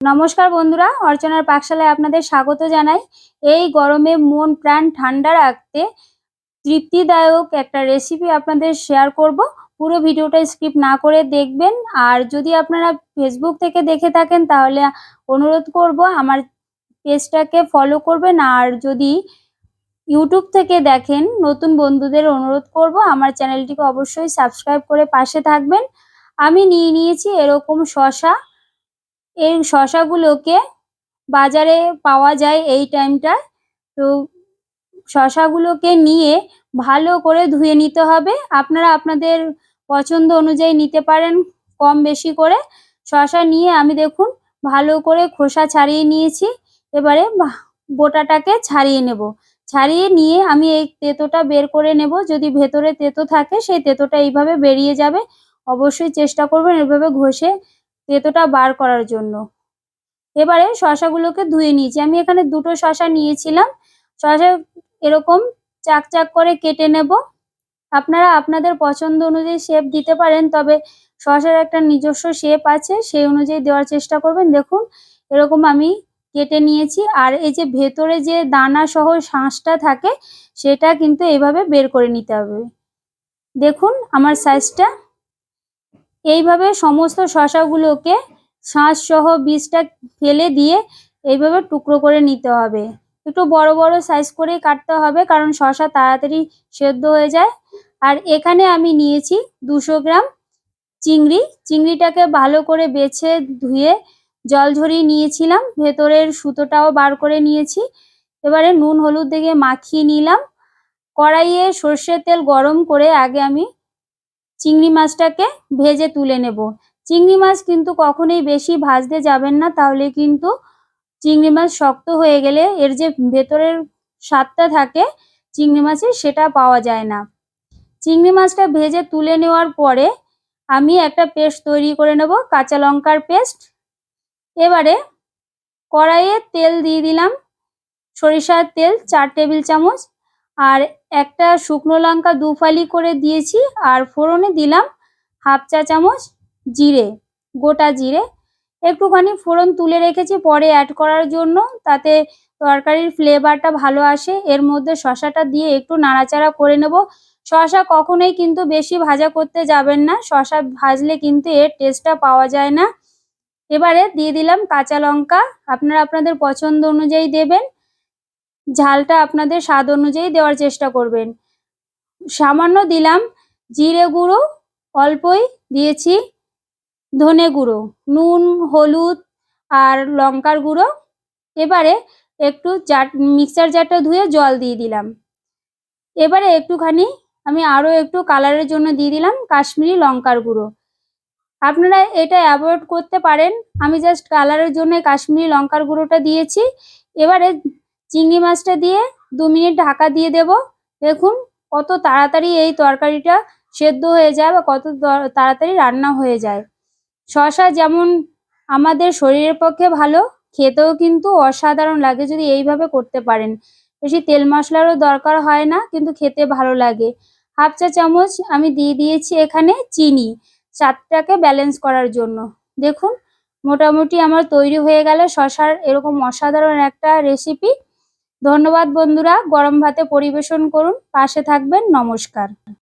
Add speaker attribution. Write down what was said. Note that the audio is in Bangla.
Speaker 1: নমস্কার বন্ধুরা, অর্চনার পাকশালায় আপনাদের স্বাগত জানাই। এই গরমে মন প্রাণ ঠান্ডা রাখতে তৃপ্তিদায়ক একটা রেসিপি আপনাদের শেয়ার করব। পুরো ভিডিওটা স্কিপ না করে দেখবেন। আর যদি আপনারা ফেসবুক থেকে দেখে থাকেন, তাহলে অনুরোধ করব আমার পেজটাকে ফলো করবেন। আর যদি ইউটিউব থেকে দেখেন, নতুন বন্ধুদের অনুরোধ করব, আমার চ্যানেলটিকে অবশ্যই সাবস্ক্রাইব করে পাশে থাকবেন। আমি নিয়ে নিয়েছি এরকম শশা এই শশাগুলোকে বাজারে পাওয়া যায় এই টাইমটায় তো শশাগুলোকে নিয়ে ভালো করে ধুয়ে নিতে হবে। আপনারা আপনাদের পছন্দ অনুযায়ী নিতে পারেন কম বেশি করে। শশা নিয়ে আমি দেখুন ভালো করে খোসা ছাড়িয়ে নিয়েছি। এবারে বোটাটাকে ছাড়িয়ে নেব। ছাড়িয়ে নিয়ে আমি এই তেঁতোটা বের করে নেব। যদি ভেতরে তেঁতো থাকে সেই তেঁতোটা এইভাবে বেরিয়ে যাবে। অবশ্যই চেষ্টা করবেন এভাবে ঘষে তেঁতোটা বার করার জন্য। এবারে শশাগুলোকে ধুয়ে নিয়েছি। আমি এখানে দুটো শশা নিয়েছিলাম। শশা এরকম চাক চাক করে কেটে নেব। আপনারা আপনাদের পছন্দ অনুযায়ী শেপ দিতে পারেন, তবে শশার একটা নিজস্ব শেপ আছে, সেই অনুযায়ী দেওয়ার চেষ্টা করবেন। দেখুন, এরকম আমি কেটে নিয়েছি। আর এই যে ভেতরে যে দানা সহ শাঁসটা থাকে, সেটা কিন্তু এভাবে বের করে নিতে হবে। দেখুন, আমার সাইজটা এইভাবে সমস্ত শশাগুলোকে সহ বীজটা ফেলে দিয়ে এইভাবে টুকরো করে নিতে হবে। একটু বড় বড় সাইজ করেই কাটতে হবে কারণ শশা তাড়াতাড়ি সেদ্ধ হয়ে যায়। আর এখানে আমি নিয়েছি দুশো গ্রাম চিংড়ি। চিংড়িটাকে ভালো করে বেছে ধুয়ে জল ঝরিয়ে নিয়েছিলাম। ভেতরের সুতোটাও বার করে নিয়েছি। এবারে নুন হলুদ দিয়ে মাখিয়ে নিলাম। কড়াইয়ে সর্ষের তেল গরম করে আগে আমি চিংড়ি মাছটাকে ভেজে তুলে নেব। চিংড়ি মাছ কিন্তু কখনোই বেশি ভাজতে যাবেন না, তাহলে কিন্তু চিংড়ি মাছ শক্ত হয়ে গেলে এর যে ভেতরের স্বাদটা থাকে চিংড়ি মাছের সেটা পাওয়া যায় না। চিংড়ি মাছটা ভেজে তুলে নেওয়ার পরে আমি একটা পেস্ট তৈরি করে নেব, কাঁচা লঙ্কার পেস্ট। এবারে কড়াইয়ে তেল দিয়ে দিলাম, সরিষার তেল চার টেবিল চামচ। আর একটা শুকনো লঙ্কা দু ফালি করে দিয়েছি আর ফোড়নে দিলাম হাফ চা চামচ জিরে, গোটা জিরে। একটুখানি ফোড়ন তুলে রেখেছি পরে অ্যাড করার জন্য, তাতে তরকারির ফ্লেভারটা ভালো আসে। এর মধ্যে শশাটা দিয়ে একটু নাড়াচাড়া করে নেব। শশা কখনোই কিন্তু বেশি ভাজা করতে যাবেন না। শশা ভাজলে কিন্তু এর টেস্টটা পাওয়া যায় না। এবারে দিয়ে দিলাম কাঁচা লঙ্কা। আপনারা আপনাদের পছন্দ অনুযায়ী দেবেন। ঝালটা আপনাদের স্বাদ অনুযায়ী দেওয়ার চেষ্টা করবেন। সামান্য দিলাম জিরে গুঁড়ো, অল্পই দিয়েছি ধনে গুঁড়ো, নুন, হলুদ আর লঙ্কার গুঁড়ো। এবারে একটু জার, মিক্সার জারটা ধুয়ে জল দিয়ে দিলাম। এবারে একটুখানি আমি আরও একটু কালারের জন্য দিয়ে দিলাম কাশ্মীরি লঙ্কার গুঁড়ো। আপনারা এটা অ্যাভয়েড করতে পারেন। আমি জাস্ট কালারের জন্য কাশ্মীরি লঙ্কার গুঁড়োটা দিয়েছি। এবারে চিংড়ি মাছটা দিয়ে দু মিনিট ঢাকা দিয়ে দেব। দেখুন কত তাড়াতাড়ি এই তরকারিটা সেদ্ধ হয়ে যায় বা কত তাড়াতাড়ি রান্না হয়ে যায়। শশা যেমন আমাদের শরীরের পক্ষে ভালো, খেতেও কিন্তু অসাধারণ লাগে যদি এইভাবে করতে পারেন। বেশি তেল মশলারও দরকার হয় না, কিন্তু খেতে ভালো লাগে। হাফ চা চামচ আমি দিয়ে দিয়েছি এখানে চিনি, স্বাদটাকে ব্যালেন্স করার জন্য। দেখুন, মোটামুটি আমার তৈরি হয়ে গেল শশার এরকম অসাধারণ একটা রেসিপি। ধন্যবাদ বন্ধুরা গরম ভাতে পরিবেশন করুন পাশে থাকবেন নমস্কার।